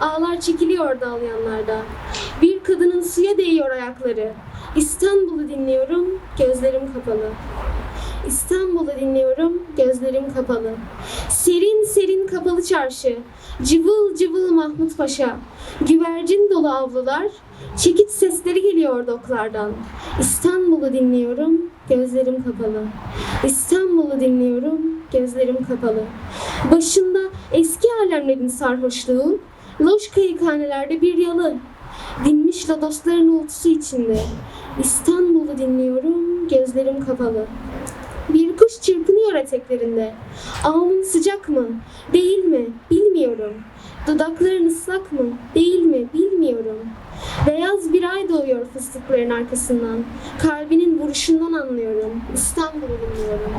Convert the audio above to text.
ağlar çekiliyor dalyanlarda. Bir kadının suya değiyor ayakları. İstanbul'u dinliyorum, gözlerim kapalı. İstanbul'u dinliyorum, gözlerim kapalı. Serin serin kapalı çarşı, cıvıl cıvıl Mahmut Paşa, güvercin dolu avlular, çekiç sesleri geliyor doklardan. İstanbul'u dinliyorum, gözlerim kapalı. İstanbul'u dinliyorum, gözlerim kapalı. Başında eski alemlerin sarhoşluğu, loş kayıkhanelerde bir yalı, dinmiş lodosların uğultusu içinde. İstanbul'u dinliyorum, gözlerim kapalı. Bir kuş çırpınıyor eteklerinde. Alnın sıcak mı? Değil mi? Bilmiyorum. Dudakların ıslak mı? Değil mi? Bilmiyorum. Beyaz bir ay doğuyor fıstıkların arkasından. Kalbinin vuruşundan anlıyorum. İstanbul'u dinliyorum.